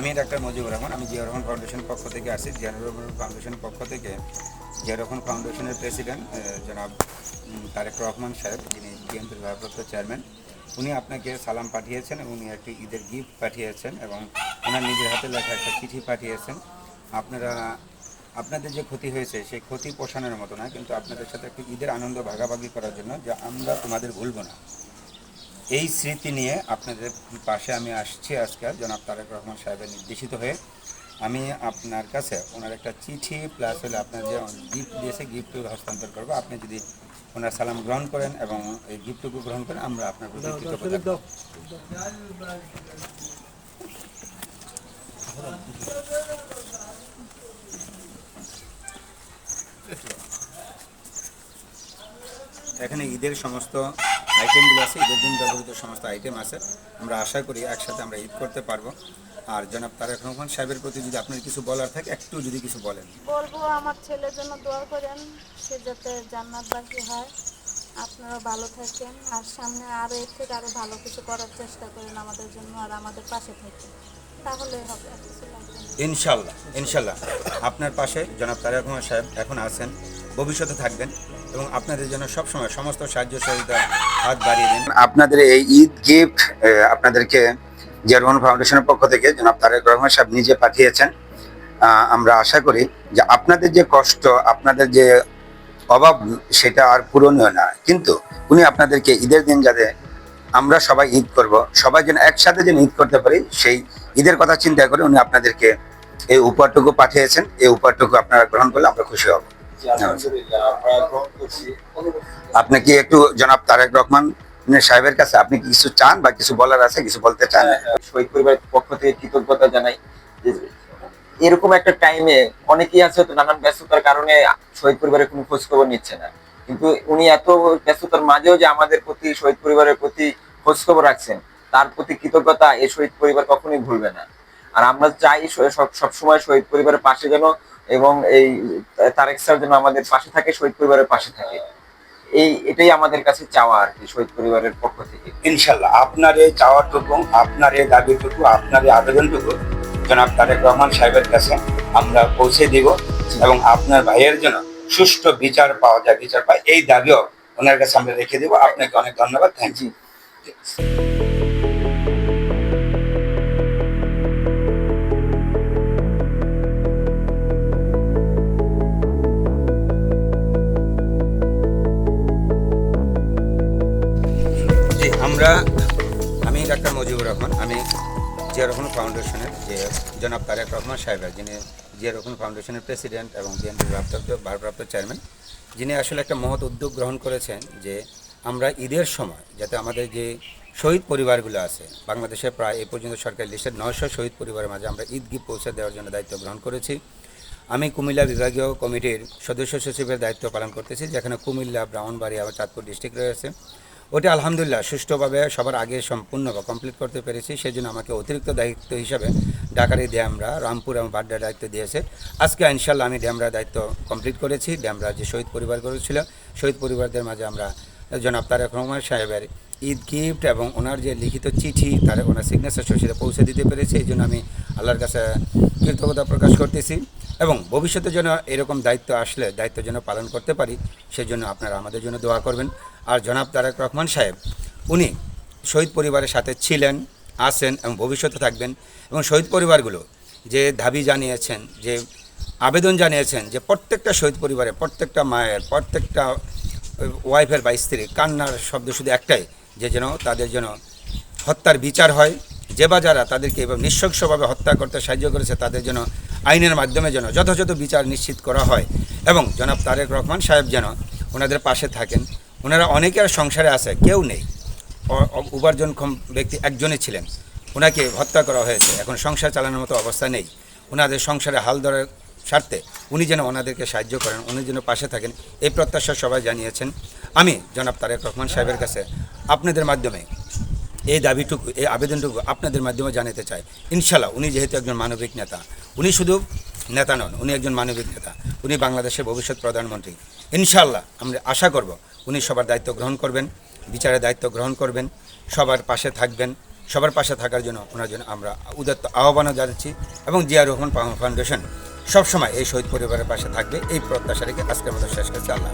আমি ডাক্তার মুজিবুর রহমান, আমি জিয়া রহমান ফাউন্ডেশনের পক্ষ থেকে আসি জিয়া রহমান ফাউন্ডেশনের পক্ষ থেকে। জিয়া রহমান ফাউন্ডেশনের প্রেসিডেন্ট জনাব তারেক রহমান সাহেব, যিনি বিএনপির ভারপ্রাপ্ত চেয়ারম্যান উনি আপনাকে সালাম পাঠিয়েছেন এবং উনি একটি ঈদের গিফট পাঠিয়েছেন এবং ওনার নিজের হাতে লেখা একটা চিঠি পাঠিয়েছেন। আপনারা, আপনাদের যে ক্ষতি হয়েছে, সেই ক্ষতি পোষানোর মতো না, কিন্তু আপনাদের সাথে একটি ঈদের আনন্দ ভাগাভাগি করার জন্য, যে আমরা তোমাদের ভুলব না। এই স্মৃতি নিয়ে আপনাদের পাশে আমি আসছি আজকে জনাব তারেক রহমান সাহেবের নির্দেশিত হয়ে। আমি আপনার কাছে ওনার একটা চিঠি প্লাস হলে আপনার যে গিফট দিয়েছে গিফটটুকু হস্তান্তর করব। আপনি যদি ওনার সালাম গ্রহণ করেন এবং এই গিফটটুকু গ্রহণ করেন আমরা আপনার প্রতি এখানে ঈদের সমস্ত আইটেমগুলো আছে ঈদের দিন ব্যবহৃত সমস্ত আইটেম আছে। আমরা আশা করি একসাথে আমরা ঈদ করতে পারব। আর জনাব তারেক রহমান সাহেবের প্রতি যদি আপনার কিছু বলার থাকে একটু যদি কিছু বলেন। বলব আমার ছেলের জন্য দোয়া করেন সে যাতে জান্নাতবাসী হয়। আপনারা ভালো থাকেন আর সামনে আরও এর থেকে আরও ভালো কিছু করার চেষ্টা করেন আমাদের জন্য আর আমাদের পাশে থাকেন। তাহলে হবে। ইনশাল্লাহ ইনশাল্লাহ। আপনার পাশে জনাব তারেক রহমান সাহেব এখন আছেন ভবিষ্যতে থাকবেন। এবং আপনাদের জন্য সবসময় সমস্ত সাহায্য সহযোগিতা হাত বাড়িয়ে দেন। আপনাদের এই ঈদ গিফট আপনাদেরকে জিয়ারমন ফাউন্ডেশনের পক্ষ থেকে জনাব তারেক রহমান সাহেব নিজে পাঠিয়েছেন। আমরা আশা করি যে আপনাদের যে কষ্ট, আপনাদের যে অভাব, সেটা আর পূরণীয় না। কিন্তু উনি আপনাদেরকে ঈদের দিন যাতে আমরা সবাই ঈদ করব, সবাই যেন একসাথে যেন ঈদ করতে পারি, সেই ঈদের কথা চিন্তা করে উনি আপনাদেরকে এই উপহারটুকু পাঠিয়েছেন। এই উপহারটুকু আপনারা গ্রহণ করলে আমরা খুশি হব। আপনি কি একটু জনাব তারেক রহমান সাহেবের কাছে আপনি কিছু চান বা কিছু বলার আছে, কিছু বলতে চান? শহীদ পরিবারের পক্ষ থেকে কৃতজ্ঞতা জানাই। এরকম একটা টাইমে অনেকেই আছে হয়তো নানান ব্যস্ততার কারণে শহীদ পরিবারের কোনো খোঁজ খবর নিচ্ছে না। কিন্তু উনি এত ব্যস্ততার মাঝেও যে আমাদের প্রতি, শহীদ পরিবারের প্রতি খোঁজ খবর রাখছেন, তার প্রতি কৃতজ্ঞতা এই শহীদ পরিবার কখনোই ভুলবে না। আর আমরা চাই সবসময় শহীদ পরিবারের পাশে যেন এবং এই তারেক স্যার যেন আমাদের পাশে থাকে শহীদ পরিবারের পাশে থাকে। এই এটাই আমাদের কাছে চাওয়া আর কি শহীদ পরিবারের পক্ষ থেকে। ইনশাল্লাহ আপনার এই চাওয়াটুকু আপনার এই দাবিটুকু আপনার এই আবেদনটুকু জনাব তারেক রহমান সাহেবের কাছে আমরা পৌঁছে দিব এবং আপনার ভাইয়ের জন্য সুষ্ঠু বিচার পাওয়া যায় বিচার পায়। এই দাবিও ওনার কাছে আমরা রেখে দেবো। আপনাকে অনেক ধন্যবাদ। থ্যাংক ইউ আমরা, আমি ডাক্তার মুজিবুর রহমান, আমি জিয়া রহমান ফাউন্ডেশনের যে জনাব তারেক রহমান সাহেবের যিনি জিয়া রহমান ফাউন্ডেশনের প্রেসিডেন্ট এবং বিএনপির ভারপ্রাপ্ত ভারপ্রাপ্ত চেয়ারম্যান, যিনি আসলে একটা মহৎ উদ্যোগ গ্রহণ করেছেন যে আমরা ঈদের সময় যাতে আমাদের যে শহীদ পরিবারগুলো আছে, বাংলাদেশে প্রায় এই পর্যন্ত সরকারি লিস্টের নয়শো শহীদ পরিবারের মাঝে আমরা ঈদ গিফট পৌঁছে দেওয়ার জন্য দায়িত্ব গ্রহণ করেছি। আমি কুমিল্লা বিভাগীয় কমিটির সদস্য সচিবের দায়িত্ব পালন করতেছি, যেখানে কুমিল্লা ব্রাহ্মণবাড়িয়া এবং চাঁদপুর ডিস্ট্রিক্ট রয়েছে। ওটা আলহামদুলিল্লাহ সুষ্ঠুভাবে সবার আগে সম্পূর্ণ কমপ্লিট করতে পেরেছি। সেই জন্য আমাকে অতিরিক্ত দায়িত্ব হিসাবে এই ড্যামরা, রামপুর এবং বাড্ডার দায়িত্ব দিয়েছে। আজকে ইনশাল্লাহ আমি ড্যামরা দায়িত্ব কমপ্লিট করেছি। ড্যামরা যে শহীদ পরিবারগুলো ছিল শহীদ পরিবারদের মাঝে আমরা জনাব তারেক রহমান সাহেবের ঈদ গিফট এবং ওনার যে লিখিত চিঠি, তার ওনার সিগনেচার সহিত পৌঁছে দিতে পেরেছি। এই জন্য আমি আল্লাহর কাছে কৃতজ্ঞতা প্রকাশ করতেছি। এবং ভবিষ্যতে যেন এরকম দায়িত্ব আসলে দায়িত্ব যেন পালন করতে পারি, সেজন্য আপনারা আমাদের জন্য দোয়া করবেন। আর জনাব তারেক রহমান সাহেব, উনি শহীদ পরিবারের সাথে ছিলেন, আছেন এবং ভবিষ্যতে থাকবেন এবং শহীদ পরিবারগুলো যে দাবি জানিয়েছেন, যে আবেদন জানিয়েছেন, যে প্রত্যেকটা শহীদ পরিবারে, প্রত্যেকটা মায়ের, প্রত্যেকটা ওয়াইফের বা স্ত্রী কান্নার শব্দ শুধু একটাই, যে যেন তাদের যেন হত্যার বিচার হয়। যে বা যারা তাদেরকে এভাবে নিঃশংসভাবে হত্যা করতে সাহায্য করেছে, তাদের যেন আইনের মাধ্যমে যেন যথাযথ বিচার নিশ্চিত করা হয়। এবং জনাব তারেক রহমান সাহেব যেন ওনাদের পাশে থাকেন। ওনারা অনেকের সংসারে আছে, কেউ নেই। উপার্জনক্ষম ব্যক্তি একজনই ছিলেন। ওনাকে হত্যা করা হয়েছে। এখন সংসার চালানোর মতো অবস্থা নেই। ওনাদের সংসারে হাল ধরার স্বার্থে উনি যেন ওনাদেরকে সাহায্য করেন, উনি যেন পাশে থাকেন, এই প্রত্যাশা সবাই জানিয়েছেন। আমি জনাব তারেক রহমান সাহেবের কাছে আপনাদের মাধ্যমে এই দাবিটুকু, এই আবেদনটুকু আপনাদের মাধ্যমে জানাতে চাই। ইনশাল্লাহ উনি যেহেতু একজন মানবিক নেতা, উনি শুধু নেতা নন, উনি একজন মানবিক নেতা, উনি বাংলাদেশের ভবিষ্যৎ প্রধানমন্ত্রী। ইনশাল্লাহ আমরা আশা করব উনি সবার দায়িত্ব গ্রহণ করবেন, বিচারের দায়িত্ব গ্রহণ করবেন, সবার পাশে থাকবেন, সবার পাশে থাকার জন্য ওনার জন্য আমরা উদাত্ত আহ্বানও জানাচ্ছি এবং জিয়া রহমান ফাউন্ডেশন সবসময় এই শহীদ পরিবারের পাশে থাকবে, এই প্রত্যাশা রেখে আজকের মতো শেষ করছি। আল্লাহ।